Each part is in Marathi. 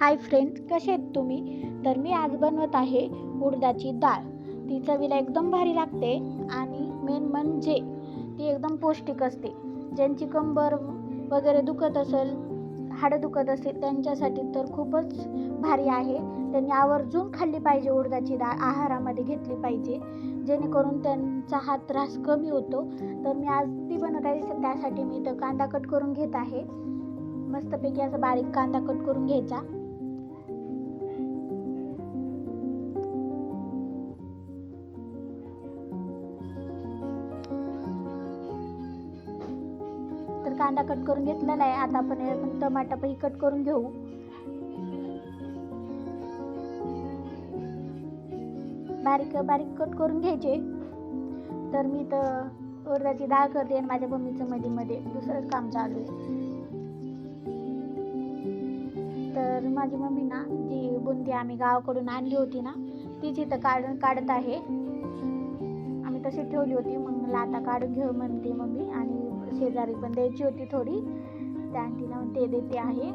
हाय फ्रेंड्स कसे आहेत तुम्ही? तर मी आज बनवत आहे उडदाची डाळ. ती चवीला एकदम भारी लागते आणि मेन म्हणजे ती एकदम पौष्टिक असते. ज्यांची कंबर वगैरे दुखत असेल हाडं दुखत असेल त्यांच्यासाठी तर खूपच भारी आहे. त्यांनी आवर्जून खाल्ली पाहिजे उडदाची डाळ आहारामध्ये घेतली पाहिजे. जेणेकरून त्यांचा हा त्रास कमी होतो. तर मी आज ती बनवत आहे त्यासाठी मी इथं कांदा कट करून घेत आहे. मस्तपैकी असा बारीक कांदा कट करून घ्यायचा. कांदा कट करून घेतलेला आहे आता आपण हे टमाटा पण कट करून घेऊ. बारीक बारीक कट करून घ्यायचे. तर मी तर उडदाची डाळ करते आणि माझ्या मम्मीचं मध्ये मध्ये दुसरंच काम चालू आहे. तर माझी मम्मी ना जी बुंदी आम्ही गावाकडून आणली होती ना तीच इथं काढून काढत आहे. आम्ही तशी ठेवली होती. मग मला आता काढून घेऊ म्हणते मम्मी आणि शेजारी पण द्यायची होती थोडी. त्या आंटीला ते देते आहे.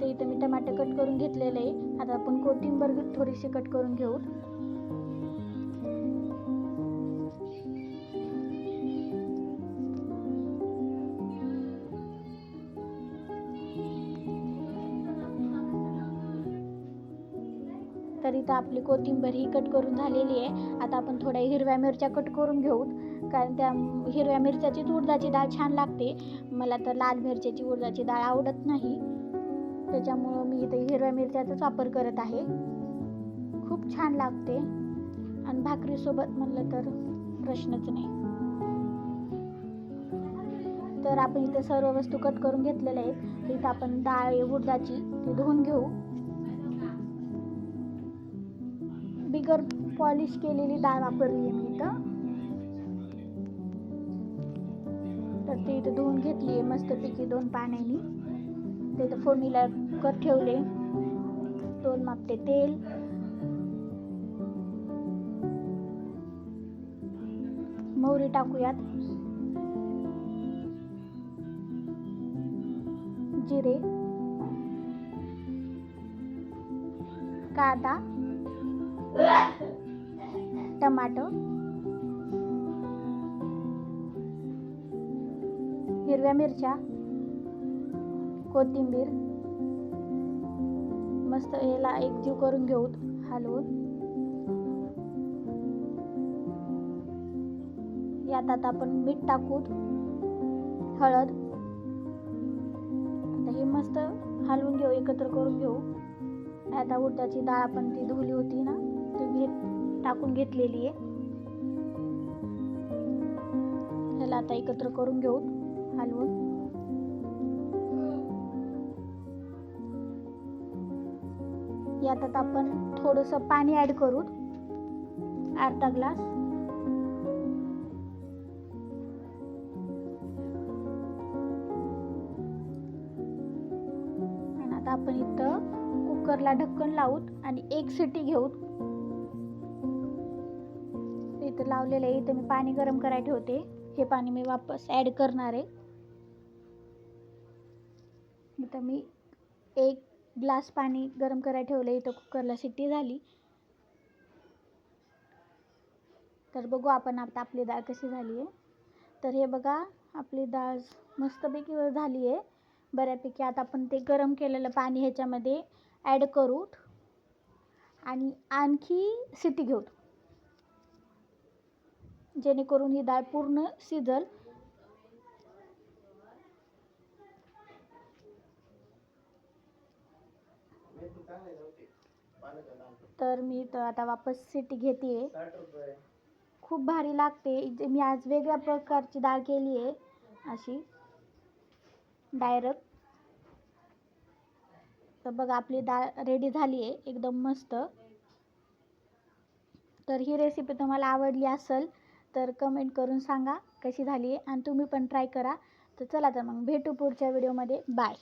ते इथं मी टमाटर कट करून घेतलेलं आहे. आता आपण कोथिंबर थोडीशी कट करून घेऊ. तर इथं आपली कोथिंबीर ही कट करून झालेली आहे. आता आपण थोड्या हिरव्या मिरच्या कट करून घेऊ. कारण त्या हिरव्या मिरच्याचीच उडदाची डाळ छान लागते. मला तर लाल मिरच्याची उडदाची डाळ आवडत नाही. त्याच्यामुळं मी इथे हिरव्या मिरच्याचाच वापर करत आहे. खूप छान लागते. आणि भाकरीसोबत म्हणलं तर प्रश्नच नाही. तर आपण इथे सर्व वस्तू कट करून घेतलेल्या आहेत. इथं आपण डाळ उडदाची ती धुवून घेऊ. बिगर पॉलिश केलेली डाळ वापरली आहे मी इथं. तर ती इथं धुवून घेतली आहे मस्तपैकी दोन पाण्याने. तिथं फोडणीला कर ठेवले. दोन मापते तेल. मोहरी टाकूयात. जिरे. कांदा. टमाटो. हिरव्या मिरच्या. कोथिंबीर. मस्त याला एकजीव करून घेऊ हलवून. यात आता आपण मीठ टाकू. हळद. आता हे मस्त हलवून घेऊ एकत्र करून घेऊ. आता उडदाची डाळ आपण ती धुवली होती ना? घेत टाकून घेतलेली आहे. ह्याला आता एकत्र करून घेऊ हलवून. यात आपण थोडंसं पाणी ॲड करू. अर्धा ग्लास आणि आता आपण इथं कुकरला ढक्कन लावूत आणि एक सिटी घेऊ इथं लावलेलं आहे. इथं मी पाणी गरम करायला ठेवते. हे पाणी मी वापस ॲड करणार आहे. इथं मी एक ग्लास पाणी गरम करायला ठेवलं इथं कुकरला शिट्टी झाली. तर बघू आपण आता आपली डाळ कशी झाली आहे. तर हे बघा आपली डाळ मस्तपैकी झाली आहे. बऱ्यापैकी आता आपण ते गरम केलेलं पाणी ह्याच्यामध्ये ॲड करू. आणि आणखी सिटी घेऊ. जेणेकरून ही डाळ पूर्ण शिजल. तर मी तर आता वापस सिटी घेते खूप भारी लागते. मी आज वेगळ्या प्रकारची डाळ केली आहे अशी. डायरेक्ट. तर बघा आपली डाळ रेडी झाली आहे एकदम मस्त. तर ही रेसिपी तुम्हाला आवडली असेल तर कमेंट करून सांगा कशी झाली आहे आणि तुम्ही पण ट्राय करा. तर चला तर मग भेटू पुढच्या व्हिडिओमध्ये बाय